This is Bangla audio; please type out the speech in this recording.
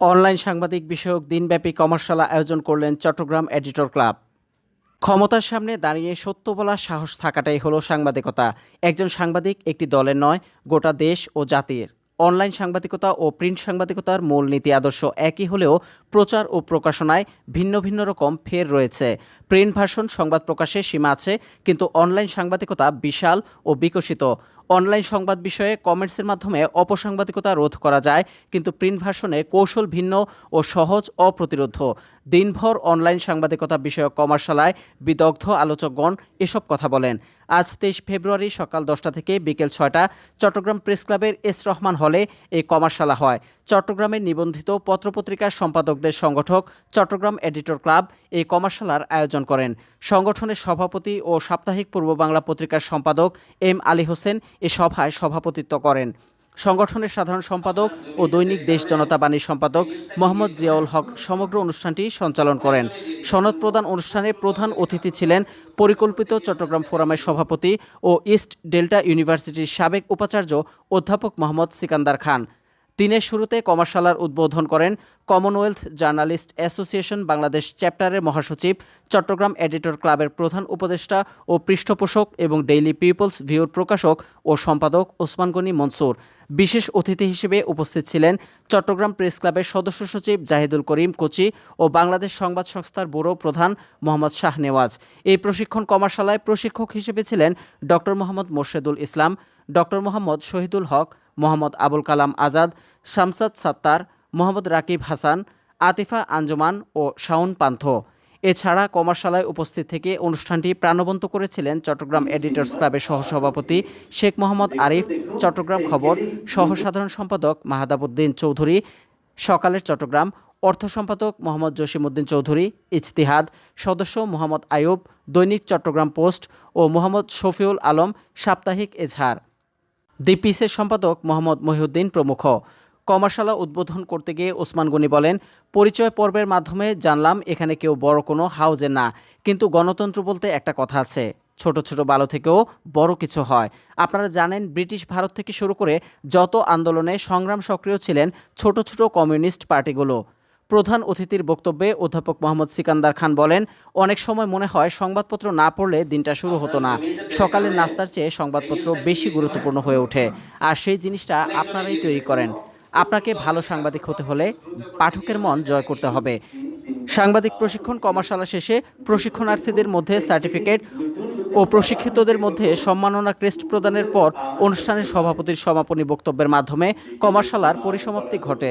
অনলাইন সাংবাদিক বিষয়ক দিনব্যাপী কমার্শালা আয়োজন করলেন চট্টগ্রাম এডিটর ক্লাব। ক্ষমতার সামনে দাঁড়িয়ে সত্য বলার সাহস থাকাটাই হলো সাংবাদিকতা। একজন সাংবাদিক একটি দলের নয়, গোটা দেশ ও জাতির। অনলাইন সাংবাদিকতা ও প্রিন্ট সাংবাদিকতার মূল নীতি আদর্শ একই হলেও প্রচার ও প্রকাশনায় ভিন্ন ভিন্ন রকম ফের রয়েছে। প্রিন্ট ভার্সন সংবাদ প্রকাশে সীমা আছে, কিন্তু অনলাইন সাংবাদিকতা বিশাল ও বিকশিত। অনলাইন সংবাদ বিষয়ে কমেন্টসের মাধ্যমে অপসাংবাদিকতা রোধ করা যায়, কিন্তু প্রিন্ট ভার্সনে কৌশল ভিন্ন ও সহজ অপ্রতিরোধ দিনভর অনলাইন সাংবাদিকতা বিষয়ক কমার্শালায়, বিদগ্ধ আলোচকগণ এসব কথা বলেন। আজ তেইশ ফেব্রুয়ারি সকাল দশটা থেকে বিকেল ছয়টা চট্টগ্রাম প্রেস ক্লাবের এস রহমান হলে এই কমার্শালা হয়। চট্টগ্রামের নিবন্ধিত পত্রপত্রিকার সম্পাদকদের সংগঠক চট্টগ্রাম এডিটর ক্লাব এই কমার্শালার আয়োজন করেন। সংগঠনের সভাপতি ও সাপ্তাহিক পূর্ব বাংলা পত্রিকার সম্পাদক এম আলী হোসেন এ সভায় সভাপতিত্ব করেন। সংগঠনের সাধারণ সম্পাদক ও দৈনিক দেশ জনতা বাণীর সম্পাদক মোহাম্মদ জিয়াউল হক সমগ্র অনুষ্ঠানটি সঞ্চালন করেন। সনদ প্রদান অনুষ্ঠানে প্রধান অতিথি ছিলেন পরিকল্পিত চট্টগ্রাম ফোরামের সভাপতি ও ইস্ট ডেল্টা ইউনিভার্সিটির সাবেক উপাচার্য অধ্যাপক মোহাম্মদ সিকান্দার খান। দিনের শুরুতে কমার্শালার উদ্বোধন করেন কমনওয়েলথ জার্নালিস্ট অ্যাসোসিয়েশন বাংলাদেশ চ্যাপ্টারের মহাসচিব, চট্টগ্রাম এডিটর ক্লাবের প্রধান উপদেষ্টা ও পৃষ্ঠপোষক এবং ডেইলি পিপলস ভিউর প্রকাশক ও সম্পাদক ওসমান গনি মনসুর। বিশেষ অতিথি হিসেবে উপস্থিত ছিলেন চট্টগ্রাম প্রেস ক্লাবের সদস্য সচিব জাহিদুল করিম কোচি ও বাংলাদেশ সংবাদ সংস্থার ব্যুরো প্রধান মোহাম্মদ শাহ নেওয়াজ এই প্রশিক্ষণ কমার্শালায় প্রশিক্ষক হিসেবে ছিলেন ডক্টর মোহাম্মদ মোর্শেদুল ইসলাম ডক্টর মোহাম্মদ শহীদুল হক, মোহাম্মদ আবুল কালাম আজাদ, শামসাদ সাত্তার, মোহাম্মদ রাকিব হাসান, আতিফা আঞ্জুমান ও শাওন পান্থ। এছাড়া কমার্শালায় উপস্থিত থেকে অনুষ্ঠানটি প্রাণবন্ত করেছিলেন চট্টগ্রাম এডিটর্স ক্লাবের সহসভাপতি শেখ মোহাম্মদ আরিফ, চট্টগ্রাম খবর সহসাধারণ সম্পাদক মাহাদাবুদ্দিন চৌধুরী, সকালের চট্টগ্রাম অর্থ সম্পাদক মোহাম্মদ জসিমউদ্দিন চৌধুরী, ইজতিহাদ, সদস্য মোহাম্মদ আয়ুব দৈনিক চট্টগ্রাম পোস্ট ও মোহাম্মদ শফিউল আলম সাপ্তাহিক এজহার। দি পিসের সম্পাদক মোহাম্মদ মহিউদ্দিন প্রমুখ। কমার্শালা উদ্বোধন করতে গিয়ে ওসমান গনি বলেন, পরিচয় পর্বের মাধ্যমে জানলাম এখানে কেউ বড় কোনো হাউজে না। কিন্তু গণতন্ত্র বলতে একটা কথা আছে, ছোট ছোট বালো থেকেও বড় কিছু হয়। আপনারা জানেন, ব্রিটিশ ভারত থেকে শুরু করে যত আন্দোলনে সংগ্রাম সক্রিয় ছিলেন, ছোট ছোট কমিউনিস্ট পার্টিগুলো। প্রধান অতিথির বক্তব্যে অধ্যাপক মোহাম্মদ সিকান্দার খান বলেন, অনেক সময় মনে হয় সংবাদপত্র না পড়লে দিনটা শুরু হতো না। সকালের নাস্তার চেয়ে সংবাদপত্র বেশি গুরুত্বপূর্ণ হয়ে ওঠে। আর সেই জিনিসটা আপনারাই তৈরি করেন। আপনাকে ভালো সাংবাদিক হতে হলে পাঠকের মন জয় করতে হবে। সাংবাদিক প্রশিক্ষণ কমার্শালা শেষে প্রশিক্ষণার্থীদের মধ্যে সার্টিফিকেট ও প্রশিক্ষিতদের মধ্যে সম্মাননা ক্রেস্ট প্রদানের পর অনুষ্ঠানের সভাপতির সমাপনী বক্তব্যের মাধ্যমে কমার্শালার পরিসমাপ্তি ঘটে।